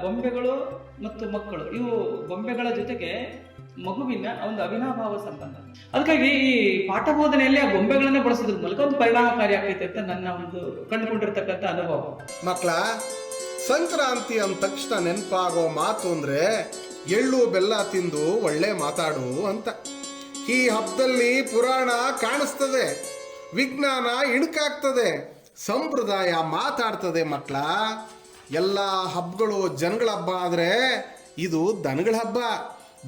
ಗೊಂಬೆಗಳು ಮತ್ತು ಮಕ್ಕಳು, ಇವು ಗೊಂಬೆಗಳ ಜೊತೆಗೆ ಮಗುವಿನ ಒಂದು ಅವಿನಾಭಾವ ಸಂಬಂಧ. ಅದಕ್ಕಾಗಿ ಈ ಪಾಠ ಬೋಧನೆಯಲ್ಲಿ ಆ ಗೊಂಬೆಗಳನ್ನ ಬಳಸೋದ್ರ ಮೂಲಕ ಒಂದು ಪರಿಣಾಮಕಾರಿ ಆಗ್ತೈತೆ ಅಂತ ನನ್ನ ಒಂದು ಕಂಡುಕೊಂಡಿರ್ತಕ್ಕಂಥ ಅನುಭವ. ಮಕ್ಕಳ ಸಂಕ್ರಾಂತಿ ಅಂದ ತಕ್ಷಣ ನೆನಪಾಗೋ ಮಾತು ಅಂದ್ರೆ, ಎಳ್ಳು ಬೆಲ್ಲ ತಿಂದು ಒಳ್ಳೆ ಮಾತಾಡು ಅಂತ. ಈ ಹಬ್ಬದಲ್ಲಿ ಪುರಾಣ ಕಾಣಿಸ್ತದೆ, ವಿಜ್ಞಾನ ಇಣುಕಾಗ್ತದೆ, ಸಂಪ್ರದಾಯ ಮಾತಾಡ್ತದೆ ಮಕ್ಕಳ ಎಲ್ಲ ಹಬ್ಬಗಳು ಜನಗಳ ಹಬ್ಬ ಆದರೆ ಇದು ದನಗಳ ಹಬ್ಬ.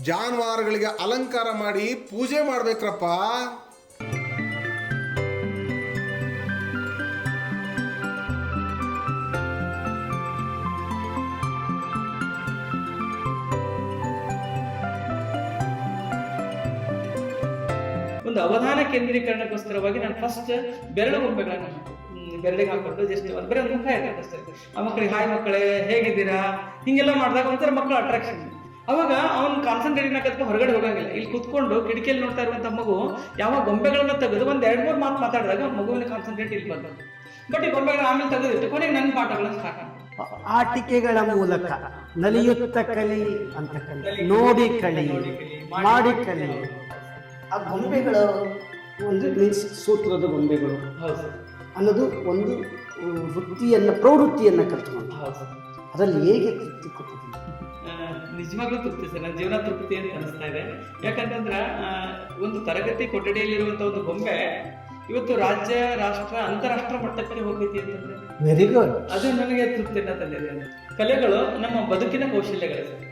ಜಾನುವಾರುಗಳಿಗೆ ಅಲಂಕಾರ ಮಾಡಿ ಪೂಜೆ ಮಾಡ್ಬೇಕ್ರಪ್ಪ. ಒಂದು ಅವಧಾನ ಕೇಂದ್ರೀಕರಣಕ್ಕೋಸ್ಕರವಾಗಿ ನಾನು ಫಸ್ಟ್ ಬೆರಳು ಗೊಂಬೆಗಳನ್ನು ಹ್ಮ್, ಬೆರಳಿಗೆ ಹಾಕೊಂಡು ಜಸ್ಟ್ ಒಂದು ಬರೀ ಒಂದು ಮುಖ ಇರ್ತದೆ ಅಷ್ಟೇ. ಆ ಮಕ್ಕಳಿಗೆ ಹಾಯ್ ಮಕ್ಕಳೇ ಹೇಗಿದ್ದೀರಾ? ಹಿಂಗೆಲ್ಲ ಮಾಡಿದಾಗ ಒಂಥರ ಮಕ್ಕಳ ಅಟ್ರಾಕ್ಷನ್ ಅವಾಗ ಅವ್ನ ಕಾನ್ಸಂಟ್ರೇಟ್ ಕತ್ಕೊಂಡು ಹೊರಗಡೆ ಹೋಗಂಗಿಲ್ಲ. ಇಲ್ಲಿ ಕುತ್ಕೊಂಡು ಕಿಟಕಿಯಲ್ಲಿ ನೋಡ್ತಾ ಇರುವಂತ ಮಗು ಯಾವ ಗೊಂಬೆಗಳನ್ನ ತೆಗೆದು ಒಂದ್ ಎರಡ್ ಮೂರು ಮಾತು ಮಾತಾಡಿದಾಗ ಮಗುವಿನ ಕಾನ್ಸಂಟ್ರೇಟ್ ಇಲ್ಲಿ ಬಂದದ್ದು. ಬಟ್ ಈ ಗೊಂಬೆಗಳನ್ನ ಆಮೇಲೆ ತೆಗೆದಿಟ್ಟು ಕೊನೆಗೆ ನನ್ನ ಪಾಠಗಳನ್ನ ಸಾಕ ಆಟಿಕೆಗಳ ಮೂಲಕ ನಲಿಯುತ್ತ ಕಲಿ ಅಂತ ಕಲಿ ನೋಡಿ ಕಲಿ ಮಾಡಿ ಕಲಿ. ಆ ಗೊಂಬೆಗಳು ಒಂದು ಮೀನ್ಸ್ ಸೂತ್ರದ ಗೊಂಬೆಗಳು. ಹೌದು. ಅನ್ನೋದು ಒಂದು ವೃತ್ತಿಯನ್ನು ಪ್ರವೃತ್ತಿಯನ್ನು ಕಲ್ತ್ಕೊಂಡು. ಅದರಲ್ಲಿ ಹೇಗೆ ತೃಪ್ತಿ ಕೊಟ್ಟಿದ್ದೀನಿ ನಿಜವಾಗ್ಲೂ ತೃಪ್ತಿ ಸರ್. ನನ್ನ ಜೀವನ ತೃಪ್ತಿ ಅಂತ ಅನಿಸ್ತಾ ಇದೆ. ಯಾಕಂತಂದ್ರೆ ಒಂದು ತರಗತಿ ಕೊಠಡಿಯಲ್ಲಿರುವಂತ ಒಂದು ಗೊಂಬೆ ಇವತ್ತು ರಾಜ್ಯ ರಾಷ್ಟ್ರ ಅಂತಾರಾಷ್ಟ್ರ ಮಟ್ಟಕ್ಕೆ ಹೋಗೈತಿ ಅಂತಂದ್ರೆ ವೆರಿ ಗುಡ್ ಅದು ನನಗೆ ತೃಪ್ತಿಯನ್ನ ತಂದಿದೆ. ಕಲೆಗಳು ನಮ್ಮ ಬದುಕಿನ ಕೌಶಲ್ಯಗಳು ಸರ್.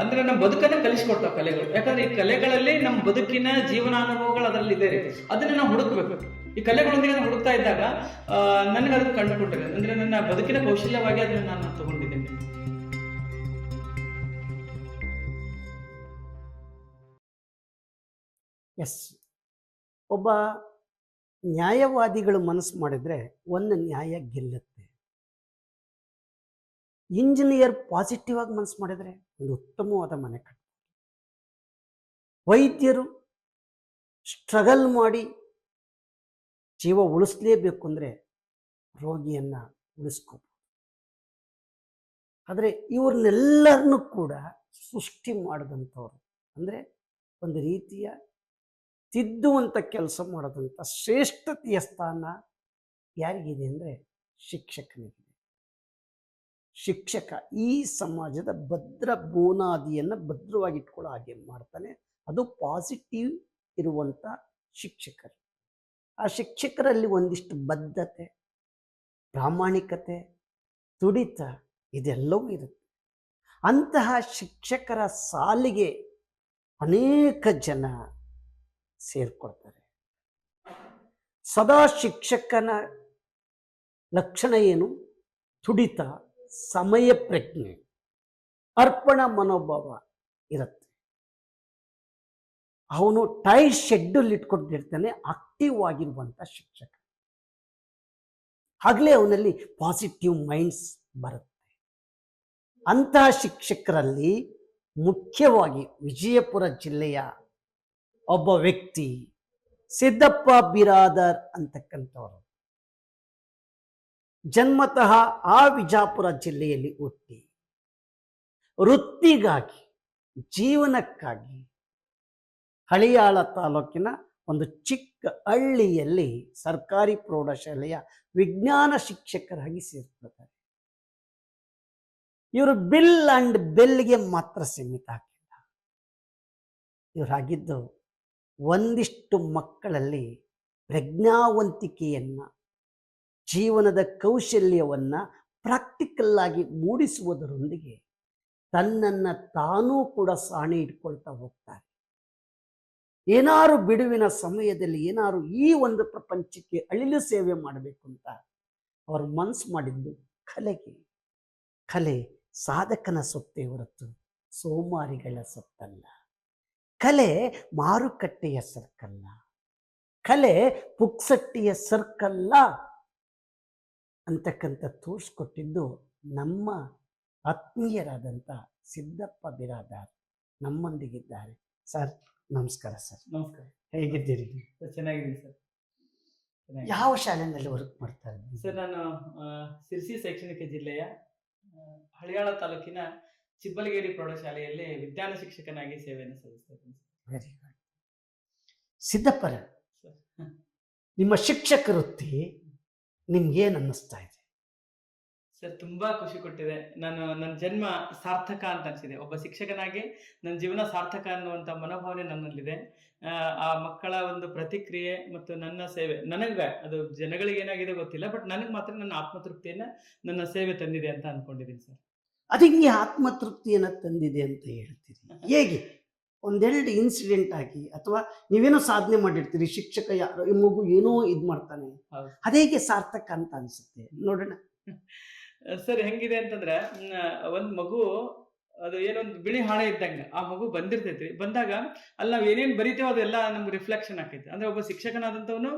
ಅಂದ್ರೆ ನಮ್ಮ ಬದುಕನ್ನ ಕಲಿಸ್ಕೊಡ್ತಾವ ಕಲೆಗಳು. ಯಾಕಂದ್ರೆ ಈ ಕಲೆಗಳಲ್ಲಿ ನಮ್ಮ ಬದುಕಿನ ಜೀವನಾನುಭವಗಳು ಅದರಲ್ಲಿ ಇದೆ ರೀ. ಅದನ್ನ ನಾವು ಹುಡುಕ್ಬೇಕು. ಈ ಕಲೆಗಳೊಂದಿಗೆ ನಾನು ಹುಡುಕ್ತಾ ಇದ್ದಾಗ ನನಗೆ ಅದು ಕಂಡುಕೊಂಡಿದೆ ಅಂದ್ರೆ ನನ್ನ ಬದುಕಿನ ಕೌಶಲ್ಯವಾಗಿ ಅದನ್ನ ನಾನು ತಗೊಂಡಿದ್ದೇನೆ. ಎಸ್ ಒಬ್ಬ ನ್ಯಾಯವಾದಿಗಳು ಮನಸ್ಸು ಮಾಡಿದ್ರೆ ಒಂದು ನ್ಯಾಯ ಗೆಲ್ಲುತ್ತೆ. ಇಂಜಿನಿಯರ್ ಪಾಸಿಟಿವ್ ಆಗಿ ಮನಸ್ಸು ಮಾಡಿದ್ರೆ ಒಂದು ಉತ್ತಮವಾದ ಮನೆ ಕಟ್ಟ ವೈದ್ಯರು ಸ್ಟ್ರಗಲ್ ಮಾಡಿ ಜೀವ ಉಳಿಸ್ಲೇಬೇಕು ಅಂದರೆ ರೋಗಿಯನ್ನು ಉಳಿಸ್ಕೋಬೋದು ಆದರೆ ಇವ್ರನ್ನೆಲ್ಲರನ್ನೂ ಕೂಡ ಸೃಷ್ಟಿ ಮಾಡಿದಂಥವ್ರು ಅಂದರೆ ಒಂದು ರೀತಿಯ ತಿದ್ದುವಂಥ ಕೆಲಸ ಮಾಡಿದಂಥ ಶ್ರೇಷ್ಠತೆಯ ಸ್ಥಾನ ಯಾರಿಗಿದೆ ಅಂದರೆ ಶಿಕ್ಷಕನಿಗಿದೆ. ಶಿಕ್ಷಕ ಈ ಸಮಾಜದ ಭದ್ರ ಬೋನಾದಿಯನ್ನು ಭದ್ರವಾಗಿ ಇಟ್ಕೊಳ್ಳೋ ಹಾಗೆ ಮಾಡ್ತಾನೆ. ಅದು ಪಾಸಿಟಿವ್ ಇರುವಂಥ ಶಿಕ್ಷಕರು. ಆ ಶಿಕ್ಷಕರಲ್ಲಿ ಒಂದಿಷ್ಟು ಬದ್ಧತೆ, ಪ್ರಾಮಾಣಿಕತೆ, ತುಡಿತ ಇದೆಲ್ಲವೂ ಇರುತ್ತೆ. ಅಂತಹ ಶಿಕ್ಷಕರ ಸಾಲಿಗೆ ಅನೇಕ ಜನ ಸೇರ್ಕೊಳ್ತಾರೆ. ಸದಾ ಶಿಕ್ಷಕನ ಲಕ್ಷಣ ಏನು? ತುಡಿತ, ಸಮಯ ಪ್ರಜ್ಞೆ, ಅರ್ಪಣ ಮನೋಭಾವ ಇರುತ್ತೆ. ಅವನು ಟೈ ಶೆಡ್ಯೂಲ್ ಇಟ್ಕೊಂಡಿರ್ತಾನೆ ಆಕ್ಟಿವ್ ಆಗಿರುವಂಥ ಶಿಕ್ಷಕ. ಆಗಲೇ ಅವನಲ್ಲಿ ಪಾಸಿಟಿವ್ ಮೈಂಡ್ಸ್ ಬರುತ್ತೆ. ಅಂತಹ ಶಿಕ್ಷಕರಲ್ಲಿ ಮುಖ್ಯವಾಗಿ ವಿಜಯಪುರ ಜಿಲ್ಲೆಯ ಒಬ್ಬ ವ್ಯಕ್ತಿ ಸಿದ್ದಪ್ಪ ಬಿರಾದರ್ ಅಂತಕ್ಕಂಥವರು. ಜನ್ಮತಃ ಆ ವಿಜಾಪುರ ಜಿಲ್ಲೆಯಲ್ಲಿ ಹುಟ್ಟಿ. ವೃತ್ತಿಗಾಗಿ, ಜೀವನಕ್ಕಾಗಿ ಹಳಿಯಾಳ ತಾಲೂಕಿನ ಒಂದು ಚಿಕ್ಕ ಹಳ್ಳಿಯಲ್ಲಿ ಸರ್ಕಾರಿ ಪ್ರೌಢಶಾಲೆಯ ವಿಜ್ಞಾನ ಶಿಕ್ಷಕರಾಗಿ ಸೇರ್ಕೊಳ್ತಾರೆ. ಇವರು ಬಿಲ್ ಅಂಡ್ ಬೆಲ್ಗೆ ಮಾತ್ರ ಸೀಮಿತ ಆಗಿಲ್ಲ ಇವರಾಗಿದ್ದು ಒಂದಿಷ್ಟು ಮಕ್ಕಳಲ್ಲಿ ಪ್ರಜ್ಞಾವಂತಿಕೆಯನ್ನ, ಜೀವನದ ಕೌಶಲ್ಯವನ್ನ ಪ್ರಾಕ್ಟಿಕಲ್ ಆಗಿ ಮೂಡಿಸುವುದರೊಂದಿಗೆ ತನ್ನನ್ನ ತಾನೂ ಕೂಡ ಸಾಣೆ ಇಟ್ಕೊಳ್ತಾ ಹೋಗ್ತಾರೆ. ಏನಾರು ಬಿಡುವಿನ ಸಮಯದಲ್ಲಿ ಏನಾರು ಈ ಒಂದು ಪ್ರಪಂಚಕ್ಕೆ ಅಳಿಲು ಸೇವೆ ಮಾಡಬೇಕು ಅಂತ ಅವರು ಮನಸ್ಸು ಮಾಡಿದ್ದು ಕಲೆಗೆ. ಕಲೆ ಸಾಧಕನ ಸೊತ್ತೇ ಹೊರತು ಸೋಮಾರಿಗಳ ಸೊತ್ತಲ್ಲ. ಕಲೆ ಮಾರುಕಟ್ಟೆಯ ಸರ್ಕಲ್ಲ. ಕಲೆ ಪುಕ್ಸಟ್ಟಿಯ ಸರ್ಕಲ್ಲ ಅಂತಕ್ಕಂಥ ತೋರಿಸ್ಕೊಟ್ಟಿದ್ದು ನಮ್ಮ ಆತ್ಮೀಯರಾದಂಥ ಸಿದ್ದಪ್ಪ ಬಿರಾದಾರ್ ನಮ್ಮೊಂದಿಗಿದ್ದಾರೆ. ಸರ್ ನಮಸ್ಕಾರ ಸರ್. ನಮಸ್ಕಾರ. ಹೇಗಿದ್ದೀರಿ? ಸರ್ ಚೆನ್ನಾಗಿದ್ದೀನಿ ಸರ್. ಯಾವ ಶಾಲೆಯಲ್ಲಿ ವರ್ಕ್ ಮಾಡ್ತಾ ಇದ್ದೀನಿ ಸರ್ ನಾನು ಸಿರ್ಸಿ ಶೈಕ್ಷಣಿಕ ಜಿಲ್ಲೆಯ ಹಳಿಯಾಳ ತಾಲೂಕಿನ ಚಿಬ್ಬಲಗೇರಿ ಪ್ರೌಢಶಾಲೆಯಲ್ಲಿ ವಿಜ್ಞಾನ ಶಿಕ್ಷಕನಾಗಿ ಸೇವೆಯನ್ನು ಸಲ್ಲಿಸ್ತಾ ಇದ್ದೀನಿ ವೆರಿ ಗುಡ್ ಸಿದ್ದಪ್ಪರ. ನಿಮ್ಮ ಶಿಕ್ಷಕ ವೃತ್ತಿ ನಿಮ್ಗೇನು ಅನ್ನಿಸ್ತಾ ಇದೆ? ಸರ್ ತುಂಬಾ ಖುಷಿ ಕೊಟ್ಟಿದೆ. ನಾನು ನನ್ನ ಜನ್ಮ ಸಾರ್ಥಕ ಅಂತ ಅನ್ಸಿದೆ. ಒಬ್ಬ ಶಿಕ್ಷಕನಾಗಿ ನನ್ನ ಜೀವನ ಸಾರ್ಥಕ ಅನ್ನುವಂಥ ಮನೋಭಾವನೆ ನನ್ನಲ್ಲಿದೆ. ಆ, ಮಕ್ಕಳ ಒಂದು ಪ್ರತಿಕ್ರಿಯೆ ಮತ್ತು ನನ್ನ ಸೇವೆ ನನಗೆ ಅದು ಜನಗಳಿಗೆ ಏನಾಗಿದೆ ಗೊತ್ತಿಲ್ಲ ಬಟ್ ನನಗೆ ಮಾತ್ರ ನನ್ನ ಆತ್ಮತೃಪ್ತಿಯನ್ನ ನನ್ನ ಸೇವೆ ತಂದಿದೆ ಅಂತ ಅನ್ಕೊಂಡಿದ್ದೀನಿ ಸರ್. ಅದು ಆತ್ಮತೃಪ್ತಿಯನ್ನ ಆತ್ಮತೃಪ್ತಿಯನ್ನು ತಂದಿದೆ ಅಂತ ಹೇಳ್ತೀರಿ? ಹೇಗೆ? ಒಂದೆರಡು ಇನ್ಸಿಡೆಂಟ್ ಆಗಿ ಅಥವಾ ನೀವೇನೋ ಸಾಧನೆ ಮಾಡಿರ್ತೀರಿ ಶಿಕ್ಷಕ ಯಾರು ಈ ಮಗು ಏನೋ ಇದು ಮಾಡ್ತಾನೆ. ಅದೇಗೆ ಸಾರ್ಥಕ ಅಂತ ಅನ್ಸುತ್ತೆ. ನೋಡೋಣ. ಸರ್, ಹೆಂಗಿದೆ ಅಂತಂದ್ರೆ ಒಂದ್ ಮಗು, ಅದು ಏನೊಂದು ಬಿಳಿ ಹಾಳೆ ಇದ್ದಂಗೆ, ಆ ಮಗು ಬಂದಿರ್ತೈತಿ ಬಂದಾಗ ಅಲ್ಲಿ ನಾವ್ ಏನೇನ್ ಬರಿತೇವೋ ಅದೆಲ್ಲ ನಮ್ಗೆ ರಿಫ್ಲೆಕ್ಷನ್ ಆಕೈತಿ. ಅಂದ್ರೆ ಒಬ್ಬ ಶಿಕ್ಷಕನಾದಂತವನು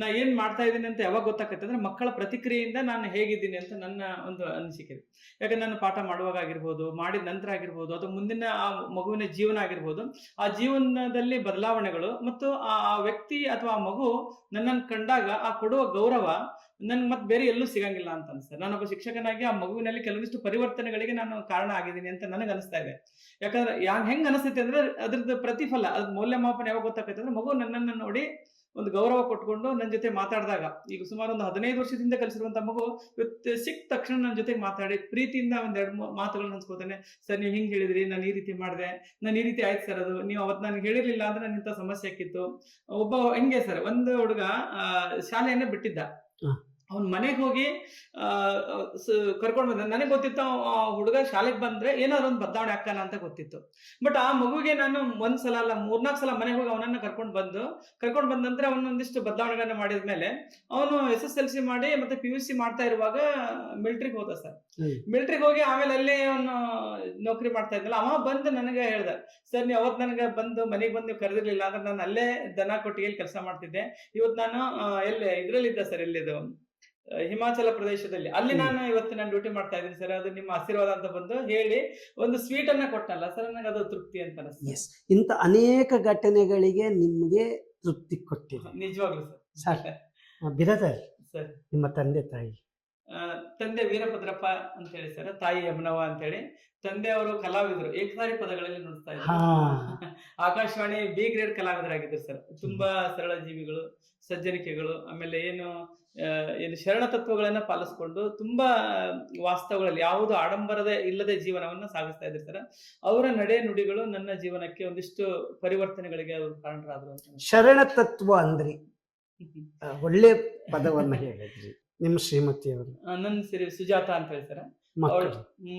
ನಾ ಏನ್ ಮಾಡ್ತಾ ಇದ್ದೀನಿ ಅಂತ ಯಾವಾಗ ಗೊತ್ತಾಕೈತೆ? ಅಂದ್ರೆ ಮಕ್ಕಳ ಪ್ರತಿಕ್ರಿಯೆಯಿಂದ ನಾನು ಹೇಗಿದ್ದೀನಿ ಅಂತ ನನ್ನ ಒಂದು ಅನಿಸಿಕೆ. ಯಾಕಂದ್ರೆ ನಾನು ಪಾಠ ಮಾಡುವಾಗ ಆಗಿರ್ಬೋದು, ಮಾಡಿದ ನಂತರ ಆಗಿರ್ಬೋದು ಅಥವಾ ಮುಂದಿನ ಆ ಮಗುವಿನ ಜೀವನ ಆಗಿರ್ಬೋದು, ಆ ಜೀವನದಲ್ಲಿ ಬದಲಾವಣೆಗಳು ಮತ್ತು ಆ ವ್ಯಕ್ತಿ ಅಥವಾ ಆ ಮಗು ನನ್ನನ್ನು ಕಂಡಾಗ ಆ ಕೊಡುವ ಗೌರವ ನನ್ಗೆ ಮತ್ತೆ ಬೇರೆ ಎಲ್ಲೂ ಸಿಗಂಗಿಲ್ಲ ಅಂತ ಅನ್ಸುತ್ತೆ ನಾನೊಬ್ಬ ಶಿಕ್ಷಕನಾಗಿ ಆ ಮಗುವಿನಲ್ಲಿ ಕೆಲವಿಷ್ಟು ಪರಿವರ್ತನೆಗಳಿಗೆ ನಾನು ಕಾರಣ ಆಗಿದ್ದೀನಿ ಅಂತ ನನಗೆ ಅನಿಸ್ತಾ ಇದೆ. ಯಾಕಂದ್ರೆ ಯಾ, ಹೆಂಗ್ ಅನಿಸ್ತೈತೆ ಅಂದ್ರೆ ಅದ್ರದ್ದು ಪ್ರತಿಫಲ ಅದ್ ಮೌಲ್ಯಮಾಪನ ಯಾವಾಗ ಗೊತ್ತಾಗ್ತೈತೆ ಅಂದ್ರೆ ಮಗು ನನ್ನನ್ನು ನೋಡಿ ಒಂದು ಗೌರವ ಕೊಟ್ಕೊಂಡು ನನ್ನ ಜೊತೆ ಮಾತಾಡಿದಾಗ, ಈಗ ಸುಮಾರು ಒಂದು ಹದಿನೈದು ವರ್ಷದಿಂದ ಕಲಿಸಿರುವಂತ ಮಗು ಇವತ್ತು ಸಿಕ್ಕ ತಕ್ಷಣ ನನ್ನ ಜೊತೆ ಮಾತಾಡಿ ಪ್ರೀತಿಯಿಂದ ಒಂದ್ ಎರಡು ಮಾತುಗಳನ್ನ ಹಂಚ್ಕೋತಾನೆ, ಸರ್ ನೀವು ಹಿಂಗ್ ಹೇಳಿದ್ರಿ, ನಾನು ಈ ರೀತಿ ಮಾಡಿದೆ, ನಾನು ಈ ರೀತಿ ಆಯ್ತು ಸರ್ ಅದು, ನೀವು ಅವತ್ತು ನನಗೆ ಹೇಳಿರ್ಲಿಲ್ಲ ಅಂದ್ರೆ ನನ್ನ ಸಮಸ್ಯೆ ಆಕಿತ್ತು ಒಬ್ಬ, ಹೆಂಗೆ ಸರ್, ಒಂದು ಹುಡುಗ ಶಾಲೆಯನ್ನೇ ಬಿಟ್ಟಿದ್ದ. ಅವ್ನ ಮನೆಗೆ ಹೋಗಿ ಕರ್ಕೊಂಡು ಬಂದ ನನಗೆ ಗೊತ್ತಿತ್ತು ಆ ಹುಡುಗ ಶಾಲೆಗೆ ಬಂದ್ರೆ ಏನಾದ್ರು ಒಂದು ಬದಲಾವಣೆ ಆಗ್ತಾನ ಅಂತ ಗೊತ್ತಿತ್ತು. ಬಟ್ ಆ ಮಗುಗೆ ನಾನು ಒಂದ್ ಸಲ ಅಲ್ಲ ಮೂರ್ನಾಲ್ಕು ಸಲ ಮನೆಗೆ ಹೋಗಿ ಅವನನ್ನ ಕರ್ಕೊಂಡು ಬಂದು ಕರ್ಕೊಂಡು ಬಂದ ನಂತರ ಅವನ ಒಂದಿಷ್ಟು ಬದಲಾವಣೆಗಳನ್ನ ಮಾಡಿದ್ಮೇಲೆ ಅವನು ಎಸ್ ಎಸ್ ಎಲ್ ಸಿ ಮಾಡಿ ಮತ್ತೆ ಪಿ ಯು ಸಿ ಮಾಡ್ತಾ ಇರುವಾಗ ಮಿಲ್ಟ್ರಿಗೆ ಹೋದ ಸರ್. ಮಿಲ್ಟ್ರಿಗೆ ಹೋಗಿ ಆಮೇಲೆ ಅಲ್ಲಿ ಅವನು ನೌಕರಿ ಮಾಡ್ತಾ ಇದ್ನಲ್ಲ ಅವ ಬಂದು ನನಗೆ ಹೇಳ್ದ ಸರ್ ನೀವು ಅವತ್ತು ನನಗೆ ಬಂದು ಮನೆಗೆ ಬಂದು ನೀವು ಕರೆದಿರ್ಲಿಲ್ಲ ಅಂದ್ರೆ ನಾನು ಅಲ್ಲೇ ದನ ಕೊಟ್ಟಿಗೆಯಲ್ಲಿ ಕೆಲಸ ಮಾಡ್ತಿದ್ದೆ. ಇವತ್ತು ನಾನು ಎಲ್ಲಿ ಇದ್ರಲ್ಲಿದ್ದೆ ಸರ್ ಎಲ್ಲಿದು? ಹಿಮಾಚಲ ಪ್ರದೇಶದಲ್ಲಿ. ಅಲ್ಲಿ. ನಾನು ಇವತ್ತು ನಾನು ಡ್ಯೂಟಿ ಮಾಡ್ತಾ ಇದ್ದೀನಿ ಸರ್. ಅದು ನಿಮ್ಮ ಆಶೀರ್ವಾದ ಅಂತ ಬಂದು ಹೇಳಿ ಒಂದು ಸ್ವೀಟ್ ಅನ್ನ ಕೊಟ್ಟಲ್ಲ ಸರ್. ನನಗೆ ಅದು ತೃಪ್ತಿ ಅಂತ ಎಸ್ ಇಂಥ ಅನೇಕ ಘಟನೆಗಳಿಗೆ ನಿಮಗೆ ತೃಪ್ತಿ ಕೊಟ್ಟಿದೆ. ನಿಜವಾಗ್ಲೂ ಸರ್. ಬಿರದರ್ ಸರ್. ನಿಮ್ಮ ತಂದೆ ತಾಯಿ. ತಂದೆ ವೀರಭದ್ರಪ್ಪ ಅಂತ ಹೇಳಿ ಸರ್. ತಾಯಿ ಯಮನವ ಅಂತ ಹೇಳಿ ತಂದೆ ಅವರು ಕಲಾವಿದರು ಏಕಸಾರಿ ಪದಗಳಲ್ಲಿ ನುಡಿಸ್ತಾ ಹಾ. ಇದ್ರು ಆಕಾಶವಾಣಿ ಬಿ ಗ್ರೇಡ್ ಕಲಾವಿದರಾಗಿದ್ದರು ಸರ್. ತುಂಬಾ ಸರಳ ಜೀವಿಗಳು. ಸಜ್ಜನಿಕೆಗಳು ಆಮೇಲೆ ಏನು ಏನು ಶರಣ ತತ್ವಗಳನ್ನ ಪಾಲಿಸ್ಕೊಂಡು ತುಂಬಾ ವಾಸ್ತವಗಳಲ್ಲಿ ಯಾವುದು ಆಡಂಬರದ ಇಲ್ಲದೆ ಜೀವನವನ್ನ ಸಾಗಿಸ್ತಾ ಇದ್ದಿರ್ತಾರೆ ಅವರ ನಡೆ ನುಡಿಗಳು ನನ್ನ ಜೀವನಕ್ಕೆ ಒಂದಿಷ್ಟು ಪರಿವರ್ತನೆಗಳಿಗೆ ಅವರು ಕಾರಣರಾದ್ರು ಅಂತ ಶರಣ ತತ್ವ ಅಂದ್ರಿ ಒಳ್ಳೆ ಪದವನ್ನ ಹೇಳಿದ್ರಿ ನಿಮ್ಮ ಶ್ರೀಮತಿ ಅವರು ನನ್ನ ಸಿರಿ ಸುಜಾತ ಅಂತ ಹೇಳ್ತಾರೆ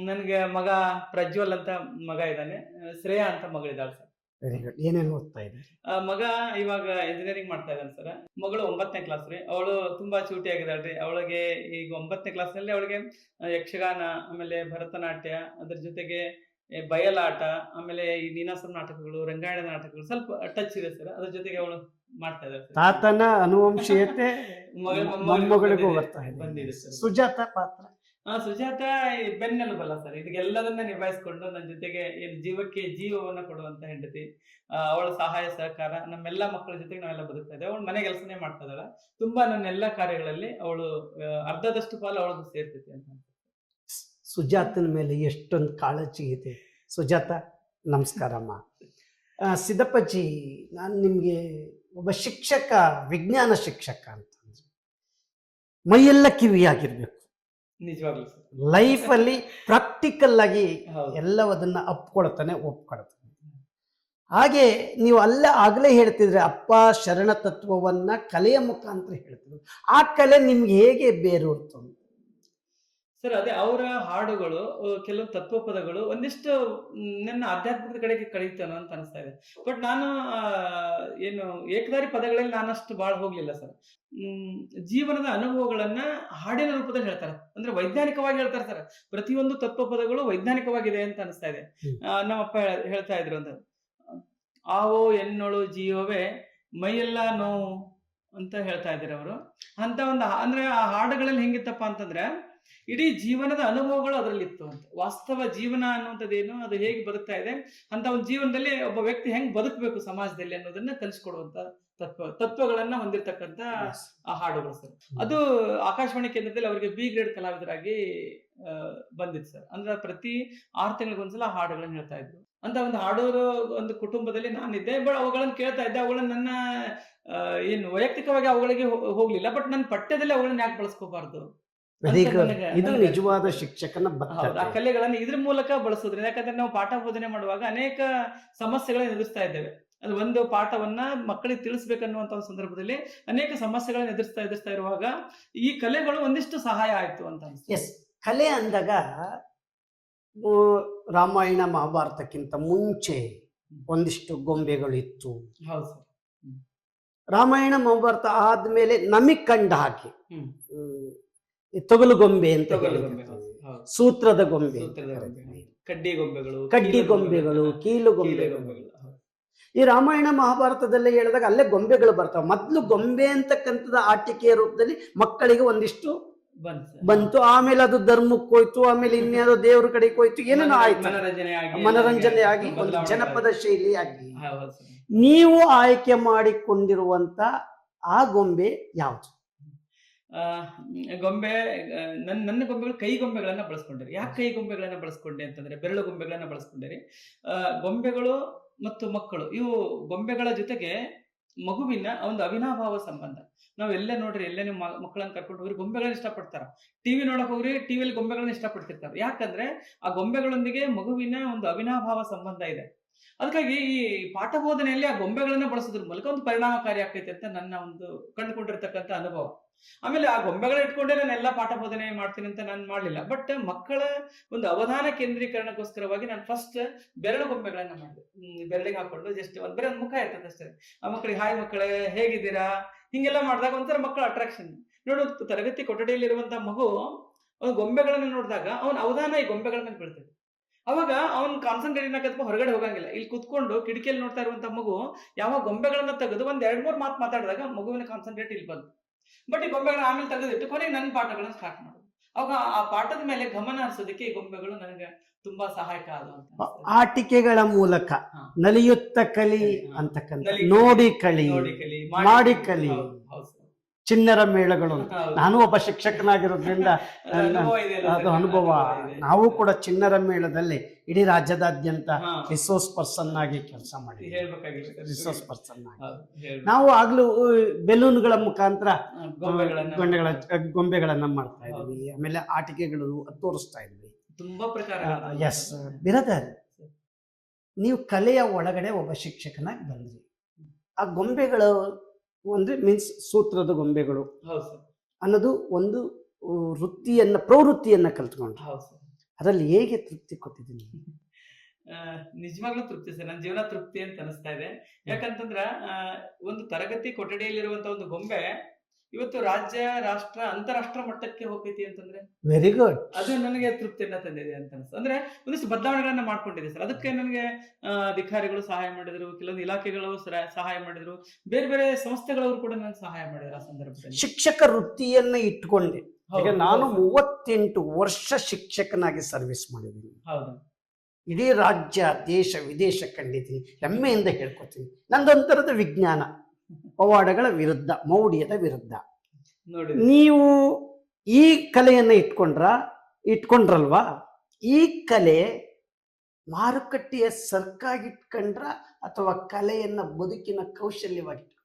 ನನ್ಗೆ ಮಗ ಪ್ರಜ್ವಲ್ ಅಂತ ಮಗ ಇದ್ದಾನೆ ಶ್ರೇಯಾ ಅಂತ ಮಗಳಿದ್ದಾಳೆ ಸರ್. ವೆರಿ ಗುಡ್ ಏನೇನು ಓದ್ತಾ ಇದ್ದಾರೆ ಆ, ಮಗ ಇವಾಗ ಇಂಜಿನಿಯರಿಂಗ್ ಮಾಡ್ತಾ ಇದ್ದಾನೆ ಸರ್ ಮಗಳು ಒಂಬತ್ತನೇ ಕ್ಲಾಸ್ ರೀ. ಅವಳು ತುಂಬಾ ಚೂಟಿ ಆಗಿದ್ದಾಳ್ರಿ. ಅವಳಿಗೆ ಈಗ ಒಂಬತ್ತನೇ ಕ್ಲಾಸ್ನಲ್ಲಿ ಅವಳಿಗೆ ಆ, ಯಕ್ಷಗಾನ ಆಮೇಲೆ ಭರತನಾಟ್ಯ ಅದ್ರ ಜೊತೆಗೆ ಬಯಲಾಟ ಆಮೇಲೆ ಈ ನೀನಾಸಂ ನಾಟಕಗಳು ರಂಗಾಯಣ ನಾಟಕಗಳು ಸ್ವಲ್ಪ ಟಚ್ ಇದೆ ಸರ್ ಅದ್ರ ಜೊತೆಗೆ ಅವಳು ಮಾಡ್ತಾ ಇದ್ದಾರೆ ತಾತನ ಅನುವಂಶೀಯತೆ ಮಗಳ- ಮೊಮ್ಮಗಳಿಗೂ ಬಂದಿದೆ- ಬರ್ತಾ ಇದೆ. ಬಂದಿದೆ ಸರ್ ಸುಜಾತ ಪಾತ್ರ. ಆ, ಸುಜಾತ ಬೆನ್ನೆಲುಬಲ್ಲ ಸರ್. ಇದಕ್ಕೆಲ್ಲದನ್ನ ನಿಭಾಯಿಸ್ಕೊಂಡು ನನ್ನ ಜೊತೆಗೆ ಏನು ಜೀವಕ್ಕೆ ಜೀವವನ್ನ ಕೊಡುವಂತ ಹೆಂಡತಿ ಅವಳ ಸಹಾಯ, ಸಹಕಾರ, ನಮ್ಮೆಲ್ಲ ಮಕ್ಕಳ ಜೊತೆಗೆ ನಾವೆಲ್ಲ ಬದುಕ್ತಾ ಇದ್ದೇವೆ. ಅವಳು ಮನೆ ಕೆಲಸನೇ ಮಾಡ್ತಾ ಇದ್ದಾಳೆ ತುಂಬಾ ನನ್ನ ಎಲ್ಲ ಕಾರ್ಯಗಳಲ್ಲಿ ಅವಳು ಅರ್ಧದಷ್ಟು ಪಾಲು ಅವಳದು ಸೇರ್ತೈತಿ ಅಂತ ಸುಜಾತನ ಮೇಲೆ ಎಷ್ಟೊಂದು ಕಾಳಜಿ ಇದೆ ಸುಜಾತ ನಮಸ್ಕಾರಮ್ಮ ಸಿದ್ದಪ್ಪಜ್ಜಿ ನಾನು ನಿಮಗೆ ಒಬ್ಬ ಶಿಕ್ಷಕ, ವಿಜ್ಞಾನ ಶಿಕ್ಷಕ ಅಂತಂದ್ರೆ ಮೈಯೆಲ್ಲ ಕಿವಿಯಾಗಿರ್ಬೇಕು. ನಿಜವಾಗ್ಲೂ ಲೈಫ್ ಲೈಫಲ್ಲಿ ಪ್ರಾಕ್ಟಿಕಲ್ ಆಗಿ ಎಲ್ಲವದನ್ನ ಅಪ್ಕೊಳ್ತಾನೆ ಒಪ್ಕೊಳ್ತಾನೆ. ಹಾಗೆ ನೀವು ಅಲ್ಲೇ ಆಗಲೇ ಹೇಳ್ತಿದ್ರೆ ಅಪ್ಪ ಶರಣ ತತ್ವವನ್ನ ಕಲೆಯ ಮುಖಾಂತರ ಹೇಳ್ತಿದ್ರು. ಆ ಕಲೆ ನಿಮ್ಗೆ ಹೇಗೆ ಬೇರೂರ್ತು ಅಂತ? ಸರ್ ಅದೇ ಅವರ ಹಾಡುಗಳು ಕೆಲವು ತತ್ವ ಪದಗಳು ಒಂದಿಷ್ಟು ನನ್ನ ಆಧ್ಯಾತ್ಮಿಕದ ಕಡೆಗೆ ಕಳೀತಾನೋ ಅಂತ ಅನಿಸ್ತಾ ಇದೆ. ಬಟ್ ನಾನು ಏನು ಏಕದಾರಿ ಪದಗಳಲ್ಲಿ ನಾನಷ್ಟು ಬಾಳ್ ಹೋಗ್ಲಿಲ್ಲ ಸರ್ ಹ್ಮ್ ಜೀವನದ ಅನುಭವಗಳನ್ನ ಹಾಡಿನ ರೂಪದಲ್ಲಿ ಹೇಳ್ತಾರೆ. ಅಂದ್ರೆ ವೈಜ್ಞಾನಿಕವಾಗಿ ಹೇಳ್ತಾರೆ ಸರ್ ಪ್ರತಿಯೊಂದು ತತ್ವ ಪದಗಳು ವೈಜ್ಞಾನಿಕವಾಗಿದೆ ಅಂತ ಅನಿಸ್ತಾ ಇದೆ. ನಮ್ಮಪ್ಪ ಹೇಳ್ತಾ ಇದ್ರು ಅಂತ. ಆವೋ ಎನ್ನೋಳು ಜೀವವೇ ಮೈಯೆಲ್ಲ ನೋವು ಅಂತ ಹೇಳ್ತಾ ಇದ್ದಾರೆ ಅವರು. ಅಂತ ಒಂದು ಅಂದ್ರೆ ಆ ಹಾಡುಗಳಲ್ಲಿ ಹೆಂಗಿತ್ತಪ್ಪ ಅಂತಂದ್ರೆ ಇಡೀ ಜೀವನದ ಅನುಭವಗಳು ಅದರಲ್ಲಿತ್ತು ಅಂತ. ವಾಸ್ತವ ಜೀವನ ಅನ್ನುವಂಥದ್ದೇನು ಅದು ಹೇಗೆ ಬದುಕ್ತಾ ಇದೆ ಅಂತ ಒಂದು ಜೀವನದಲ್ಲಿ ಒಬ್ಬ ವ್ಯಕ್ತಿ ಹೆಂಗ್ ಬದುಕಬೇಕು ಸಮಾಜದಲ್ಲಿ ಅನ್ನೋದನ್ನ ಕಲಿಸ್ಕೊಡುವಂತ ತತ್ವ ತತ್ವಗಳನ್ನ ಹೊಂದಿರ್ತಕ್ಕಂತ ಆ ಹಾಡುಗಳು ಸರ್. ಅದು ಆಕಾಶವಾಣಿ ಕೇಂದ್ರದಲ್ಲಿ ಅವರಿಗೆ ಬಿ ಗ್ರೇಡ್ ಕಲಾವಿದರಾಗಿ ಬಂದಿತ್ತು ಸರ್. ಅಂದ್ರೆ ಪ್ರತಿ ಆರು ತಿಂಗಳಿಗೊಂದ್ಸಲ ಹಾಡುಗಳನ್ನ ಹೇಳ್ತಾ ಇದ್ರು. ಅಂತ ಒಂದು ಹಾಡೋರು ಒಂದು ಕುಟುಂಬದಲ್ಲಿ ನಾನಿದ್ದೆ ಬಟ್ ಅವುಗಳನ್ನ ಕೇಳ್ತಾ ಇದ್ದೆ. ಅವುಗಳನ್ನ ನನ್ನ ಏನು ವೈಯಕ್ತಿಕವಾಗಿ ಅವುಗಳಿಗೆ ಹೋಗ್ಲಿಲ್ಲ. ಬಟ್ ನನ್ನ ಪಠ್ಯದಲ್ಲಿ ಅವುಗಳನ್ನ ಯಾಕೆ ಬಳಸ್ಕೋಬಾರ್ದು? ನನಗೆ- ಇದು ನಿಜವಾದ ಶಿಕ್ಷಕನ ಹೌದು ಆ ಕಲೆಗಳನ್ನ ಇದ್ರ ಮೂಲಕ ಬಳಸೋದ್ರಿಂದ ಯಾಕಂದ್ರೆ ನಾವು ಪಾಠ ಬೋಧನೆ ಮಾಡುವಾಗ ಅನೇಕ ಸಮಸ್ಯೆಗಳನ್ನ ಎದುರಿಸ್ತಾ ಇದ್ದೇವೆ. ಅದು ಒಂದು ಪಾಠವನ್ನ ಮಕ್ಕಳಿಗೆ ತಿಳಿಸ್ಬೇಕನ್ನುವಂತ ಒಂದು ಸಂದರ್ಭದಲ್ಲಿ ಅನೇಕ ಸಮಸ್ಯೆಗಳನ್ನ ಎದುರಿಸ್ತಾ ಎದುರಿಸ್ತಾ ಇರುವಾಗ ಈ ಕಲೆಗಳು ಒಂದಿಷ್ಟು ಸಹಾಯ ಆಯ್ತು ಅಂತ ಅನ್ಸುತ್ತೆ. ಎಸ್ ಕಲೆ ಅಂದಾಗ ಆ, ರಾಮಾಯಣ ಮಹಾಭಾರತಕ್ಕಿಂತ ಮುಂಚೆ ಒಂದಿಷ್ಟು ಗೊಂಬೆಗಳು ಇತ್ತು. ಹೌದು ಸರ್. ರಾಮಾಯಣ ಮಹಾಭಾರತ ಆದ್ಮೇಲೆ ನಮಗ್ ಕಂಡ ಹಾಕಿ ಹ್ಮ್. ಹ್ಮ್, ತೊಗಲು ಗೊಂಬೆ ಅಂತ. ಸೂತ್ರದ ಗೊಂಬೆ. ಕಡ್ಡಿ ಗೊಂಬೆಗಳು ಕಡ್ಡಿ ಕೀಲು ಗೊಂಬೆಗಳು. ಕೀಲು ಗೊಂಬೆಗಳು. ಈ ರಾಮಾಯಣ ಮಹಾಭಾರತದಲ್ಲಿ ಹೇಳಿದಾಗ ಅಲ್ಲೇ ಗೊಂಬೆಗಳು ಬರ್ತಾವೆ. ಮೊದ್ಲು ಗೊಂಬೆ ಅಂತಕ್ಕಂಥದ್ದು ಆಟಿಕೆಯ ರೂಪದಲ್ಲಿ ಮಕ್ಕಳಿಗೆ ಒಂದಿಷ್ಟು ಬಂತು. ಆಮೇಲೆ ಅದು ಧರ್ಮಕ್ಕೆ ಹೋಯ್ತು ಆಮೇಲೆ ಇನ್ಯಾವುದೋ ದೇವ್ರ ಕಡೆಗೆ ಹೋಯ್ತು. ಏನೇನೋ ಆಯ್ತು. ಮನರಂಜನೆ ಆಗಿ ಒಂದು ಜನಪದ ಶೈಲಿ ಆಗಿ. ನೀವು ಆಯ್ಕೆ ಮಾಡಿಕೊಂಡಿರುವಂತ ಆ ಗೊಂಬೆ ಯಾವುದು? ಗೊಂಬೆ ನನ್ನ ನನ್ನ ಗೊಂಬೆಗಳು ಕೈ ಗೊಂಬೆಗಳನ್ನ ಬಳಸ್ಕೊಂಡಿರಿ. ಯಾಕೆ ಕೈ ಗೊಂಬೆಗಳನ್ನ ಬಳಸ್ಕೊಂಡೆ ಅಂತಂದ್ರೆ, ಬೆರಳು ಗೊಂಬೆಗಳನ್ನ ಬಳಸ್ಕೊಂಡಿರಿ. ಗೊಂಬೆಗಳು ಮತ್ತು ಮಕ್ಕಳು, ಇವು ಗೊಂಬೆಗಳ ಜೊತೆಗೆ ಮಗುವಿನ ಒಂದು ಅವಿನಾಭಾವ ಸಂಬಂಧ. ನಾವು ಎಲ್ಲೇ ನೋಡ್ರಿ, ಎಲ್ಲೇ ನೀವು ಮಕ್ಕಳನ್ನ ಕರ್ಕೊಂಡು ಹೋಗ್ರಿ, ಗೊಂಬೆಗಳನ್ನ ಇಷ್ಟಪಡ್ತಾರ. ಟಿವಿ ನೋಡಕ್ ಹೋಗ್ರಿ, ಟಿವಿಲಿ ಗೊಂಬೆಗಳನ್ನ ಇಷ್ಟಪಡ್ತಿರ್ತಾರ. ಯಾಕಂದ್ರೆ, ಆ ಗೊಂಬೆಗಳೊಂದಿಗೆ ಮಗುವಿನ ಒಂದು ಅವಿನಾಭಾವ ಸಂಬಂಧ ಇದೆ. ಅದಕ್ಕಾಗಿ ಈ ಪಾಠ ಬೋಧನೆಯಲ್ಲಿ ಆ ಗೊಂಬೆಗಳನ್ನ ಬಳಸೋದ್ರ ಮೂಲಕ ಒಂದು ಪರಿಣಾಮಕಾರಿ ಆಗ್ತೈತೆ ಅಂತ ನನ್ನ ಒಂದು ಕಂಡುಕೊಂಡಿರ್ತಕ್ಕಂಥ ಅನುಭವ. ಆಮೇಲೆ ಆ ಗೊಂಬೆಗಳ ಇಟ್ಕೊಂಡೇ ನಾನು ಎಲ್ಲ ಪಾಠ ಬೋಧನೆ ಮಾಡ್ತೀನಿ ಅಂತ ನಾನು ಮಾಡಲಿಲ್ಲ. ಬಟ್ ಮಕ್ಕಳ ಒಂದು ಅವಧಾನ ಕೇಂದ್ರೀಕರಣಕ್ಕೋಸ್ಕರವಾಗಿ ನಾನು ಫಸ್ಟ್ ಬೆರಳು ಗೊಂಬೆಗಳನ್ನ ಮಾಡಿದೆ. ಬೆರಳಿಗೆ ಹಾಕೊಂಡು ಜಸ್ಟ್ ಒಂದ್ ಬೇರೆ ಮುಖ ಇರ್ತದೆ ಅಷ್ಟೇ. ಆ ಮಕ್ಕಳಿಗೆ ಹಾಯ್ ಮಕ್ಕಳೇ, ಹೇಗಿದ್ದೀರಾ? ಹಿಂಗೆಲ್ಲ ಮಾಡಿದಾಗ ಒಂಥರ ಮಕ್ಕಳ ಅಟ್ರಾಕ್ಷನ್ ನೋಡು, ತರಗತಿ ಕೊಠಡಿಯಲ್ಲಿರುವಂತಹ ಮಗು ಒಂದು ಗೊಂಬೆಗಳನ್ನ ನೋಡಿದಾಗ ಅವನ ಅವಧಾನ ಈ ಗೊಂಬೆಗಳ ಮೇಲೆ ಬೀಳ್ತದೆ. ಅವಾಗ ಅವನ್ ಕಾನ್ಸಂಟ್ರೇಟ್ ಆಗತ್ತಪ್ಪ ಹೊರಗಡೆ ಹೋಗಂಗಿಲ್ಲ. ಇಲ್ಲಿ ಕುತ್ಕೊಂಡು ಕಿಟಕಿಯಲ್ಲಿ ನೋಡ್ತಾ ಇರುವಂತ ಮಗು ಯಾವ ಗೊಂಬೆಗಳನ್ನ ತೆಗೆದು ಒಂದ್ ಎರಡ್ ಮೂರ್ ಮಾತು ಮಾತಾಡಿದಾಗ ಮಗುವಿನ ಕಾನ್ಸಂಟ್ರೇಟ್ ಇಲ್ಲಿ ಬಂತು ಬಟ್ ಈ ಗೊಂಬೆಗಳನ್ನ ಆಮೇಲೆ ತೆಗೆದಿಟ್ಟು ಕೊನೆಗೆ ನನ್ನ ಪಾಠಗಳನ್ನ ಸ್ಟಾರ್ಟ್ ಮಾಡೋದು ಅವಾಗ ಆ ಪಾಠದ ಮೇಲೆ ಗಮನ ಹರಿಸೋದಕ್ಕೆ ಈ ಗೊಂಬೆಗಳು ನನಗೆ ತುಂಬಾ ಸಹಾಯಕ ಅನ್ಸ್ತದೆ. ಆಟಿಕೆಗಳ ಮೂಲಕ ನಲಿಯುತ್ತ ಕಲಿ. ಅಂತಕ್ಕಂಥ ನೋಡಿ ಕಲಿ ನೋಡಿ ಕಲಿ ಮಾಡಿ ಕಲಿ. ಚಿನ್ನರ ಮೇಳಗಳು. ನಾನು ಒಬ್ಬ ಶಿಕ್ಷಕನಾಗಿರೋದ್ರಿಂದ ಅದು ಅನುಭವ ನಾವು ಕೂಡ ಚಿನ್ನರ ಮೇಳದಲ್ಲಿ ಇಡೀ ರಾಜ್ಯದಾದ್ಯಂತ. ರಿಸೋರ್ಸ್ ಪರ್ಸನ್ ಆಗಿ ಕೆಲಸ ಮಾಡಿದ್ವಿ ರಿಸೋರ್ಸ್ ಪರ್ಸನ್ ಆಗಿ ನಾವು ಆಗ್ಲೂ ಬೆಲೂನ್ಗಳ ಮುಖಾಂತರ ಗೊಂಬೆಗಳನ್ನು ಗೊಂಬೆಗಳನ್ನ ಗೊಂಬೆಗಳ ಗೊಂಬೆಗಳನ್ನ ಮಾಡ್ತಾ ಇದ್ವಿ. ಆಮೇಲೆ ಆಟಿಕೆಗಳು ತೋರಿಸ್ತಾ ಇದ್ವಿ. ತುಂಬಾ ಪ್ರಕಾರ ಎಸ್ ಬಿರದರ್. ನೀವು ಕಲೆಯ ಒಳಗಡೆ ಒಬ್ಬ ಶಿಕ್ಷಕನಾಗಿ ಬಂದ್ರಿ. ಆ ಗೊಂಬೆಗಳು ಅಂದ್ರೆ ಮೀನ್ಸ್ ಸೂತ್ರದ ಗೊಂಬೆಗಳು. ಹೌದು ಸರ್. ಅನ್ನೋದು ಒಂದು ವೃತ್ತಿಯನ್ನು ವೃತ್ತಿಯನ್ನ ಪ್ರವೃತ್ತಿಯನ್ನ ಸರ್. ಅದರಲ್ಲಿ ಹೇಗೆ ತೃಪ್ತಿ ಕೊಟ್ಟಿದ್ದೀನಿ? ನಿಜವಾಗ್ಲೂ ತೃಪ್ತಿ ಸರ್. ನನ್ನ ಜೀವನ ತೃಪ್ತಿ ಅಂತ ಅನಿಸ್ತಾ ಇದೆ. ಯಾಕಂತಂದ್ರ ಒಂದು ತರಗತಿ ಕೊಠಡಿಯಲ್ಲಿರುವಂತ ಒಂದು ಗೊಂಬೆ ಇವತ್ತು ರಾಜ್ಯ ರಾಷ್ಟ್ರ ಅಂತಾರಾಷ್ಟ್ರ ಮಟ್ಟಕ್ಕೆ ಹೋಗೈತಿ ಅಂತಂದ್ರೆ? ವೆರಿ ಗುಡ್ ಅದು ನನಗೆ ತೃಪ್ತಿಯನ್ನ ತಂದಿದೆ ಅಂತ ಅನ್ಸುತ್ತೆ. ಅಂದ್ರೆ ಒಂದಿಷ್ಟು ಬದಲಾವಣೆಗಳನ್ನ ಮಾಡ್ಕೊಂಡಿದೆ ಸರ್. ಅದಕ್ಕೆ ನನಗೆ ಅಧಿಕಾರಿಗಳು ಸಹಾಯ ಮಾಡಿದ್ರು ಕೆಲವೊಂದು ಇಲಾಖೆಗಳು ಸಹಾಯ ಮಾಡಿದ್ರು. ಬೇರೆ ಬೇರೆ ಸಂಸ್ಥೆಗಳವರು ಕೂಡ ನನಗೆ ಸಹಾಯ ಮಾಡಿದ್ರು ಆ ಸಂದರ್ಭದಲ್ಲಿ. ಶಿಕ್ಷಕ ವೃತ್ತಿಯನ್ನ ಇಟ್ಕೊಂಡೆ. ಈಗ ನಾನು ಮೂವತ್ತೆಂಟು ವರ್ಷ ಶಿಕ್ಷಕನಾಗಿ ಸರ್ವಿಸ್ ಮಾಡಿದ್ದೀನಿ. ಹೌದು. ಇಡೀ ರಾಜ್ಯ ದೇಶ ವಿದೇಶ ಕಂಡಿದ್ದೀನಿ. ಹೆಮ್ಮೆಯಿಂದ ಹೇಳ್ಕೊತೀನಿ. ನಂದೊಂಥರದ ವಿಜ್ಞಾನ. ಪವಾಡಗಳ ವಿರುದ್ಧ ಮೌಢ್ಯದ ವಿರುದ್ಧ. ನೋಡಿ ನೀವು ಈ ಕಲೆಯನ್ನ ಇಟ್ಕೊಂಡ್ರ ಇಟ್ಕೊಂಡ್ರಲ್ವಾ? ಈ ಕಲೆ ಮಾರುಕಟ್ಟೆಯ ಸರ್ಕಾಗಿ ಇಟ್ಕೊಂಡ್ರ ಅಥವಾ ಕಲೆಯನ್ನ ಬದುಕಿನ ಕೌಶಲ್ಯವಾಗಿ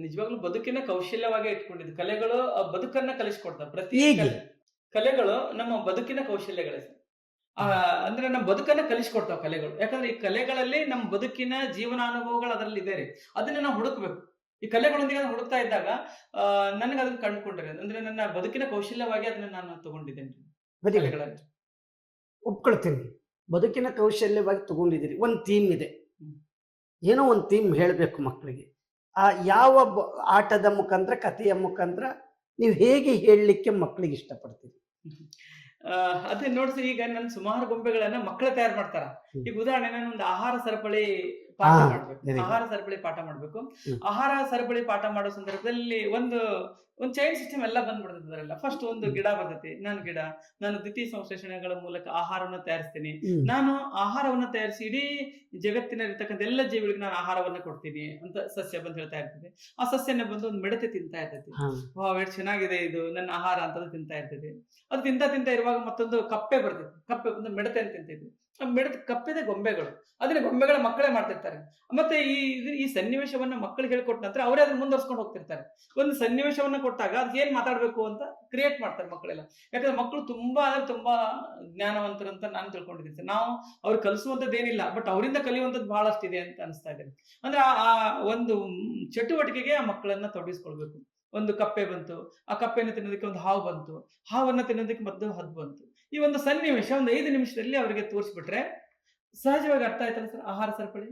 ನಿಜವಾಗ್ಲೂ ಬದುಕಿನ ಕೌಶಲ್ಯವಾಗಿ ಇಟ್ಕೊಂಡಿದ್ದು. ಕಲೆಗಳು ಆ ಬದುಕನ್ನ ಕಲಿಸ್ಕೊಡ್ತಾವೆ. ಪ್ರತಿ ಕಲೆ- ಕಲೆಗಳು ನಮ್ಮ ಬದುಕಿನ ಕೌಶಲ್ಯಗಳೇ ಸರ್. ಅಂದ್ರೆ ನಮ್ಮ ಬದುಕನ್ನ ಕಲಿಸ್ಕೊಡ್ತಾವ ಕಲೆಗಳು. ಯಾಕಂದ್ರೆ ಈ ಕಲೆಗಳಲ್ಲಿ ನಮ್ಮ ಬದುಕಿನ ಜೀವನಾನುಭವಗಳು ಅದರಲ್ಲಿ ಇದೆ ರೀ. ಅದನ್ನ ನಾವು ಹುಡುಕ್ಬೇಕು. ಈ ಕಲೆಗಳೊಂದಿಗೆ ನಾನು ಹುಡುಕ್ತಾ ಇದ್ದಾಗ ನನಗೆ ಅದನ್ನ ಕಂಡುಕೊಂಡ್ರೆ ಅಂದ್ರೆ ನನ್ನ ಬದುಕಿನ ಕೌಶಲ್ಯವಾಗಿ ಅದನ್ನ ನಾನು ತಗೊಂಡಿದ್ದೇನೆ ಒಪ್ಕೊಳ್ತೀನಿ. ಬದುಕಿನ ಕೌಶಲ್ಯವಾಗಿ ತಗೊಂಡಿದ್ದೀರಿ. ಒಂದು ಥೀಮ್ ಇದೆ. ಏನೋ ಒಂದು ಥೀಮ್ ಹೇಳಬೇಕು ಮಕ್ಕಳಿಗೆ ಆ ಯಾವ ಆಟದ ಮುಖಾಂತರ ಕಥೆಯ ಮುಖಾಂತರ ನೀವು ಹೇಗೆ ಹೇಳಲಿಕ್ಕೆ ಮಕ್ಕಳಿಗೆ ಇಷ್ಟಪಡ್ತೀರಿ? ಅದೇ ನೋಡ್ಸಿ ಈಗ ನಾನು ಸುಮಾರು ಗೊಂಬೆಗಳನ್ನ ಮಕ್ಕಳ ತಯಾರು ಮಾಡ್ತಾರ. ಈಗ ಉದಾಹರಣೆ ನಾನು ಒಂದು ಆಹಾರ ಸರಪಳಿ ಪಾಠ ಮಾಡ್ಬೇಕು. ಆಹಾರ ಸರಪಳಿ ಪಾಠ ಮಾಡ್ಬೇಕು. ಆಹಾರ ಸರಪಳಿ ಪಾಠ ಮಾಡೋ ಸಂದರ್ಭದಲ್ಲಿ ಒಂದು ಒಂದು ಚೈನ್ ಸಿಸ್ಟಮ್ ಎಲ್ಲ ಬಂದ್ಬಿಡ್ತದಲ್ಲ ಫಸ್ಟ್ ಒಂದು ಗಿಡ ಬರ್ತೈತಿ. ನಾನು ಗಿಡ ನಾನು ದ್ವಿತೀಯ ಸಂಶ್ಲೇಷಣೆಗಳ ಮೂಲಕ ಆಹಾರವನ್ನು ತಯಾರಿಸ್ತೀನಿ. ನಾನು ಆಹಾರವನ್ನ ತಯಾರಿಸಿ ಇಡೀ ಜಗತ್ತಿನಲ್ಲಿರ್ತಕ್ಕಂಥ ಎಲ್ಲ ಜೀವಿಗಳಿಗೆ ನಾನು ಆಹಾರವನ್ನ ಕೊಡ್ತೀನಿ ಅಂತ ಸಸ್ಯ ಬಂದು ಹೇಳ್ತಾ ಇರ್ತದೆ. ಆ ಸಸ್ಯನ ಬಂದು ಒಂದು ಮಿಡತೆ ತಿಂತಾ ಇರ್ತೈತಿ. ವಾವ್ ಎಷ್ಟು ಚೆನ್ನಾಗಿದೆ ಇದು. ನನ್ನ ಆಹಾರ ಅಂತಂದು ತಿಂತಾ ಇರ್ತದೆ ಅದು ತಿಂತ ತಿಂತ ಇರುವಾಗ ಮತ್ತೊಂದು ಕಪ್ಪೆ ಬರ್ತೈತಿ. ಕಪ್ಪೆ ಬಂದು ಮಿಡತೆ ಅಂತ ತಿಂತೈತಿ ಆ ಮಿಡತೆ ಕಪ್ಪೆದೆ ಗೊಂಬೆಗಳು. ಅದನ್ನ ಗೊಂಬೆಗಳ ಮಕ್ಕಳೇ ಮಾಡ್ತಿರ್ತಾರೆ. ಮತ್ತೆ ಈ ಈ ಸನ್ನಿವೇಶವನ್ನ ಮಕ್ಕಳಿಗೆ ಹೇಳ್ಕೊಟ್ಟ ನಂತರ ಅವರೇ ಅದನ್ನ ಮುಂದುವರ್ಸ್ಕೊಂಡು ಹೋಗ್ತಿರ್ತಾರೆ. ಒಂದು ಸನ್ನಿವೇಶವನ್ನ ಕೊಟ್ಟಾಗ ಅದಕ್ಕೆ ಏನ್ ಮಾತಾಡ್ಬೇಕು ಅಂತ ಕ್ರಿಯೇಟ್ ಮಾಡ್ತಾರೆ ಮಕ್ಕಳೆಲ್ಲ. ಯಾಕಂದ್ರೆ ಮಕ್ಕಳು ತುಂಬಾ ಅಂದ್ರೆ ತುಂಬಾ ಜ್ಞಾನವಂತರು ಅಂತ ನಾನು ತಿಳ್ಕೊಂಡಿದ್ದೀನಿ ನಾವು ಅವ್ರು ಕಲಿಸುವಂತದ್ದು ಏನಿಲ್ಲ ಬಟ್ ಅವರಿಂದ ಕಲಿಯುವಂತದ್ದು ಬಹಳಷ್ಟು ಇದೆ ಅಂತ ಅನಿಸ್ತಾ ಇದೆ. ಅಂದ್ರೆ ಆ- ಒಂದು ಚಟುವಟಿಕೆಗೆ ಆ ಮಕ್ಕಳನ್ನ ತೊಡಗಿಸ್ಕೊಳ್ಬೇಕು. ಒಂದು ಕಪ್ಪೆ ಬಂತು, ಆ ಕಪ್ಪೆಯನ್ನು ತಿನ್ನೋದಕ್ಕೆ ಒಂದು ಹಾವು ಬಂತು, ಹಾವನ್ನ ತಿನ್ನೋದಕ್ಕೆ ಮದ್ದು ಹದ್ದು ಬಂತು. ಈ ಒಂದು ಸನ್ನಿವೇಶ ಒಂದು ಐದು ನಿಮಿಷದಲ್ಲಿ ಅವರಿಗೆ ತೋರಿಸ್ಬಿಟ್ರೆ ಸಹಜವಾಗಿ ಅರ್ಥ ಆಯ್ತಲ್ಲ ಸರ್? ಆಹಾರ ಸರಪಳಿ?